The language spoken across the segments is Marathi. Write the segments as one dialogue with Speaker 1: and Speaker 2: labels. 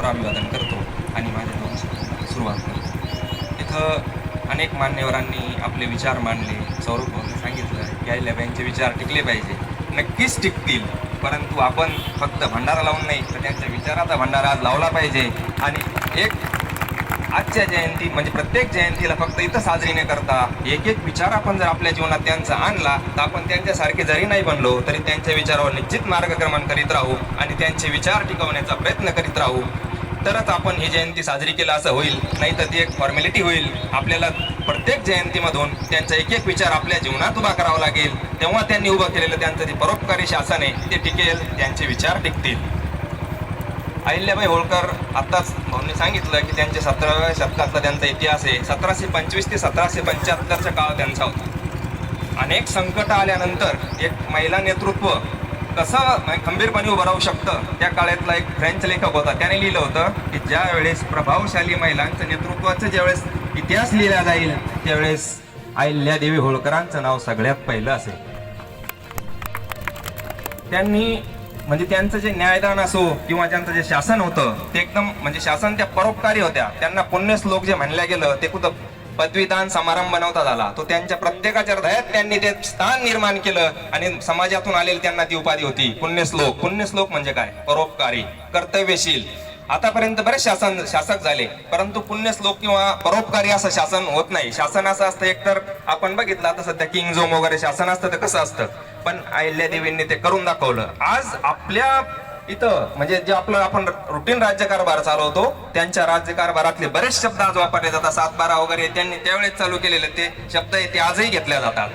Speaker 1: पुनराभिवादन करतो आणि माझ्या दोन सुरुवात करतो. इथं अनेक मान्यवरांनी आपले विचार मांडले सौरभ भाऊने सांगितलं की आईल्या विचार टिकले पाहिजे. नक्कीच टिकतील परंतु आपण फक्त भंडारा लावून नाही तर त्यांच्या विचाराचा भंडारा आज लावला पाहिजे. आणि एक आजच्या जयंती म्हणजे प्रत्येक जयंतीला फक्त इथं साजरी न करता एक एक विचार आपण जर आपल्या जीवनात त्यांचा आणला तर आपण त्यांच्यासारखे जरी नाही बनलो तरी त्यांच्या विचारावर निश्चित मार्गक्रमण करीत राहू आणि त्यांचे विचार टिकवण्याचा प्रयत्न करीत राहू. तरच आपण ही जयंती साजरी केला असं होईल नाही तर ती एक फॉर्मॅलिटी होईल. आपल्याला प्रत्येक जयंतीमधून त्यांचा एक एक विचार आपल्या जीवनात उभा करावा लागेल. तेव्हा त्यांनी उभं केलेलं त्यांचं जे परोपकारी शासन आहे ते टिकेल त्यांचे विचार टिकतील. अहिल्याबाई होळकर आत्ताच भाऊंनी सांगितलं की त्यांचे सतराव्या शतकातला त्यांचा इतिहास आहे. सतराशे पंचवीस ते सतराशे पंच्याहत्तरचा काळ त्यांचा होता. अनेक संकट आल्यानंतर एक महिला नेतृत्व कसं म्हणजे खंबीरपणे उभं राहू शकतं त्या काळातला एक फ्रेंच लेखक होता त्याने लिहिलं होतं की ज्या वेळेस प्रभावशाली महिलांचं नेतृत्वाचं ज्यावेळेस इतिहास लिहिला जाईल त्यावेळेस अहिल्यादेवी होळकरांचं नाव सगळ्यात पहिलं असेल. त्यांनी म्हणजे त्यांचं जे न्यायदान असो किंवा त्यांचं जे शासन होतं ते एकदम म्हणजे शासन त्या परोपकारी होत्या. त्यांना पुण्यश्लोक जे म्हणल्या गेलं ते कुठं पदवीदान समारंभ नव्हता झाला. तो त्यांच्या प्रत्येकाच्या हृदयात त्यांनी ते स्थान निर्माण केलं आणि समाजातून आलेली त्यांना ती उपाधी होती. पुण्यश्लोक. पुण्यश्लोक म्हणजे काय? परोपकारी. कर्तव्यशील. आतापर्यंत बरेच शासन शासक झाले. परंतु पुण्यश्लोक किंवा परोपकारी असं शासन होत नाही. शासन असं असतं एकतर आपण बघितलं आता सध्या किंग झोम वगैरे शासन असतं तर कसं असतं? पण अहिल्या देवींनी ते करून दाखवलं. आज आपल्या इथं म्हणजे जे आपलं आपण रुटीन राज्यकारभार चालवतो त्यांच्या राज्यकारभारातले बरेच शब्द आज वापरले जातात. सात बारा वगैरे त्यांनी त्यावेळेस चालू केलेले ते शब्द आहे ते आजही घेतल्या जातात.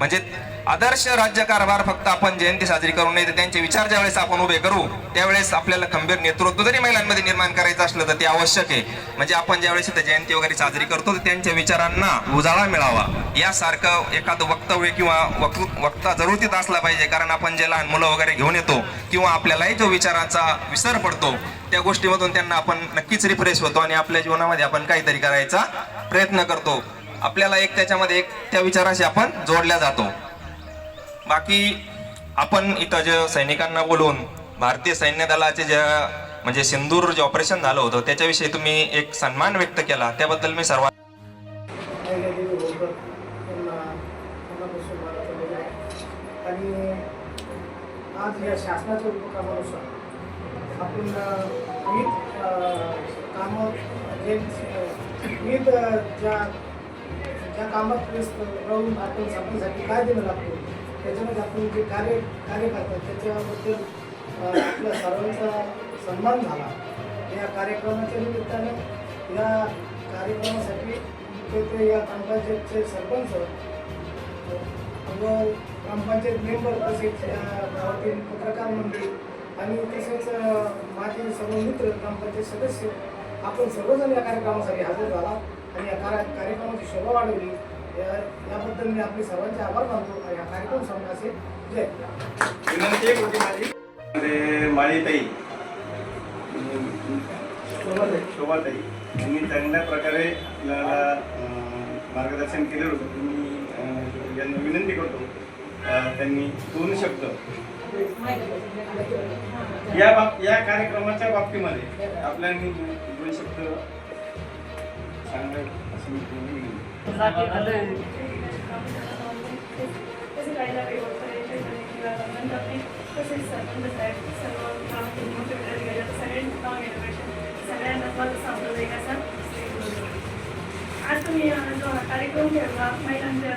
Speaker 1: म्हणजे आदर्श राज्यकारभार फक्त आपण जयंती साजरी करू नये तर त्यांचे विचार ज्यावेळेस आपण उभे करू त्यावेळेस आपल्याला खंबीर नेतृत्व जरी महिलांमध्ये निर्माण करायचं असलं तर ते आवश्यक आहे. म्हणजे आपण ज्यावेळेस इथं जयंती वगैरे साजरी करतो तर त्यांच्या विचारांना उजाळा मिळावा. यासारखं एखादं वक्तव्य किंवा वक्- वक्ता जरूर तिथं असला पाहिजे कारण आपण जे लहान मुलं वगैरे घेऊन येतो किंवा आपल्यालाही जो विचाराचा विसर पडतो त्या गोष्टीमधून त्यांना आपण नक्कीच रिफ्रेश होतो आणि आपल्या जीवनामध्ये आपण काहीतरी करायचा प्रयत्न करतो. आपल्याला एक त्याच्यामध्ये एक त्या विचाराशी आपण जोडल्या जातो. बाकी आपण इथं जे सैनिकांना बोलून भारतीय सैन्य दलाचे जे म्हणजे सिंदूर जे ऑपरेशन झालं होतं त्याच्याविषयी तुम्ही एक सन्मान व्यक्त केला. त्याबद्दल मी सर्वात
Speaker 2: आणि आज या शासनाच्या उपक्रमानुसार आपण विविध कामं जे विविध ज्या त्या कामात व्यस्त राहून आपण समाजासाठी काय देणं लागतो. त्याच्यामध्ये आपण जे कार्य कार्य करतात त्याच्याबद्दल आपल्या सर्वांचा सन्मान झाला. या कार्यक्रमाच्या निमित्तानं या कार्यक्रमासाठी मुख्यत्वे या ग्रामपंचायतचे सरपंच व ग्रामपंचायत मेंबर तसेच या गावातील पत्रकार मंडळी आणि तसेच माझे सर्व मित्र ग्रामपंचायत सदस्य आपण सर्वजण या कार्यक्रमासाठी हजर झाला. आणि या कार्य कार्यक्रमाची शोभा वाढवली. या याबद्दल मी आपले सर्वांचे आभार मानतो आणि हा कार्यक्रम असेल. जय.
Speaker 3: विनंती एक होती माझी माळीताई. शोभाताई. यांनी चांगल्या प्रकारे आपल्याला मार्गदर्शन केलेलं होतं. मी यांना विनंती करतो. त्यांनी दोन शब्द या बाब या कार्यक्रमाच्या बाबतीमध्ये आपल्याला दोन शब्द
Speaker 4: आज तुम्ही अं, जो हा कार्यक्रम ठेवला महिलांच्या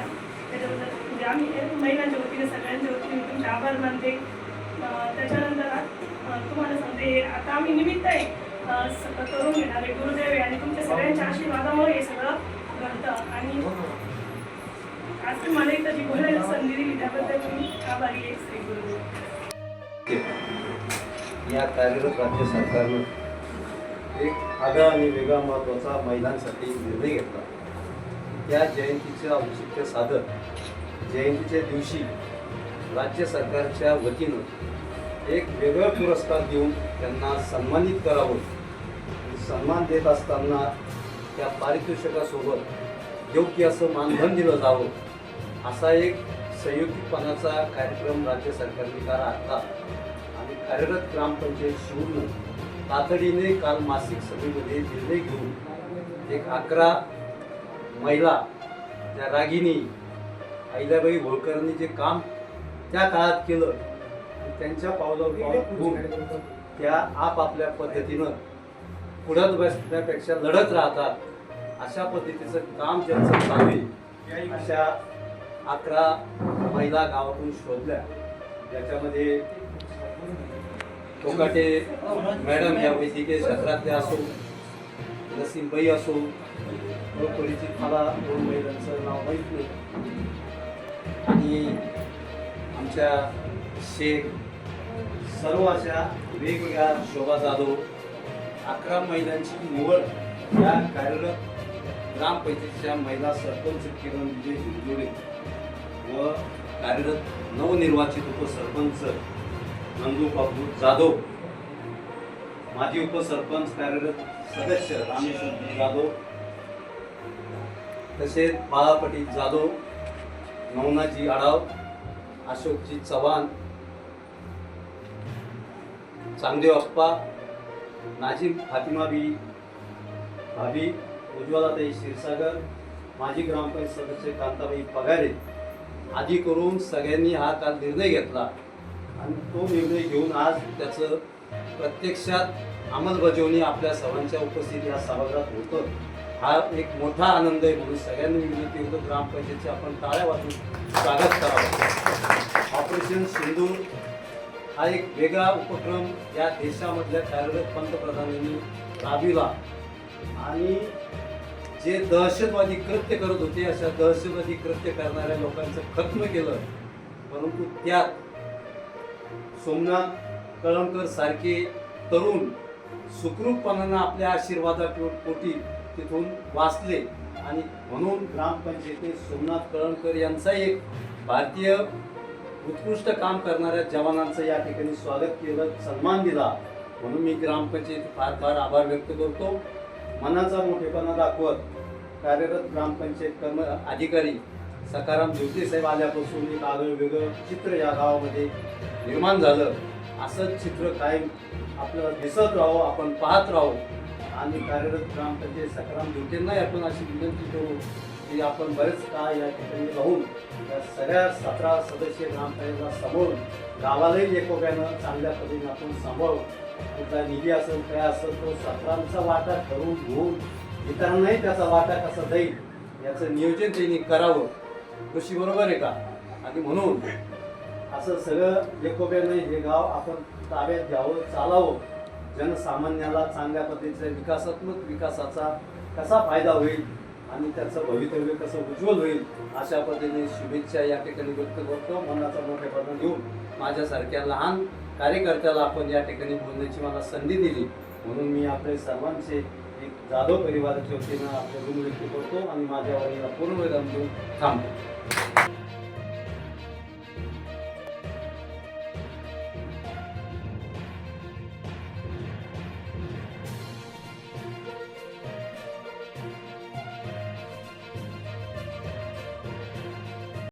Speaker 4: त्याच्याबद्दल म्हणजे आम्ही महिलांच्या वतीने सगळ्यांच्या वतीने तुमचे आभार मानते अं, त्याच्यानंतर अं, तुम्हाला सांगते आता आम्ही निमित्त आहे अं, करून घेणारे गुरुदेव आणि तुमच्या सगळ्यांच्या आशीर्वादामुळे हे सगळं घडतं. आणि आज तुम्हाला इथं जी बोलायला संधी दिली त्याबद्दल मी आभारी आहे श्री गुरुदेव.
Speaker 5: या कार्यरत राज्य सरकारनं एक आगळा आणि वेगळा महत्त्वाचा महिलांसाठी निर्णय घेतला. त्या जयंतीचं औचित्य साधत जयंतीच्या दिवशी राज्य सरकारच्या वतीनं एक वेगळा पुरस्कार देऊन त्यांना सन्मानित करावं. सन्मान देत असताना त्या पारितोषिकासोबत योग्य असं मानधन दिलं जावं असा एक संयुक्तपणाचा कार्यक्रम राज्य सरकारने का आखला आणि कार्यरत ग्रामपंचायत शिवून तातडीने काल मासिक सभेमध्ये निर्णय घेऊन एक अकरा महिला त्या रागिनी अहिल्याबाई होळकरांनी जे काम त्या काळात केलं त्यांच्या पावलावर पाऊल ठेवून त्या आपापल्या पद्धतीनं पुढत बसण्यापेक्षा लढत राहतात. अशा पद्धतीचं काम ज्यांचं चालेल अशा अकरा महिला गावातून शोधल्या. ज्याच्यामध्ये कोकाटे मॅडम या वैद्यकीय क्षेत्रातल्या असो नसीमबाई असो परिचित मला दोन महिलांचं नाव माहीत नाही. आणि आमच्या शेख सर्व अशा वेगवेगळ्या शोभा जाधव अकरा महिलांची निवड या कार्यरत ग्रामपंचायतीच्या महिला सरपंच किरण विजय हिंजोडे व कार्यरत नवनिर्वाचित उपसरपंच नंदू बाबू जाधव. माजी उपसरपंच कार्यरत सदस्य रामेश्वर जाधव. तसेच बाळापटी जाधव नवनाजी आढाव अशोकजी चव्हाण चांगदेव अप्पा फातिमा बी भाभी उज्ज्वलाताई क्षीरसागर माजी ग्रामपंचायत सदस्य कांताबाई पगारे आदी करून सगळ्यांनी हा काल निर्णय घेतला. आणि तो निर्णय घेऊन आज त्याचं प्रत्यक्षात अंमलबजावणी आपल्या सर्वांच्या उपस्थिती या सभागृहात होतं. हा एक मोठा आनंद आहे म्हणून सगळ्यांनी विनंती होतो. ग्रामपंचायतचे आपण टाळ्या वाजून स्वागत करावं. ऑपरेशन सिंधूर हा एक वेगळा उपक्रम या देशामधल्या कार्यरत पंतप्रधानांनी राबविला. आणि जे दहशतवादी कृत्य करत होते अशा दहशतवादी कृत्य करणाऱ्या लोकांचं खत्म केलं. परंतु त्यात सोमनाथ कळमकर सारखे तरुण सुखरूपपणानं आपल्या आशीर्वादापोटी तिथून वाचले. आणि म्हणून ग्रामपंचायतीत सोमनाथ कळमकर यांचा एक भारतीय उत्कृष्ट काम करणाऱ्या जवानांचं या ठिकाणी स्वागत केलं सन्मान दिला. म्हणून मी ग्रामपंचायत फार फार आभार व्यक्त करतो. मनाचा मोठेपणा दाखवत कार्यरत ग्रामपंचायत कर्म अधिकारी सकाराम ज्योतीसाहेब आल्यापासून एक आगळं वेगळं चित्र या गावामध्ये निर्माण झालं. असंच चित्र कायम आपल्याला दिसत राहो आपण पाहत राहो. आणि कार्यरत ग्रामपंचायत सकाराम ज्योतींनाही आपण अशी विनंती करू की आपण बरेच काळ या ठिकाणी राहून या सगळ्या सतरा सदस्य ग्रामपंचायतीला समोर गावालाही एकोप्यानं चांगल्या पद्धतीने आपण सांभाळू कुठला निधी असेल काय असेल तो सतरांचा वाटा ठरवून घेऊन इतरांनाही त्याचा वाटा कसा जाईल याचं नियोजन त्यांनी करावं. कृषी बरोबर आहे का? आणि म्हणून असं सगळं एकोप्यानं हे गाव आपण ताब्यात घ्यावं चालावं. जनसामान्याला चांगल्या पद्धतीचा विकासात्मक विकासाचा कसा फायदा होईल आणि त्याचं भवितव्य कसं उज्ज्वल होईल अशा पद्धतीने शुभेच्छा या ठिकाणी व्यक्त करतो. मनाचा मोठेपणा घेऊन माझ्यासारख्या लहान कार्यकर्त्याला आपण या ठिकाणी बोलण्याची मला संधी दिली. म्हणून मी आपले सर्वांचे एक जाधव परिवाराच्या वतीनं आपले गुण व्यक्त करतो आणि माझ्या वडीला पूर्ण विराम देऊन थांबतो.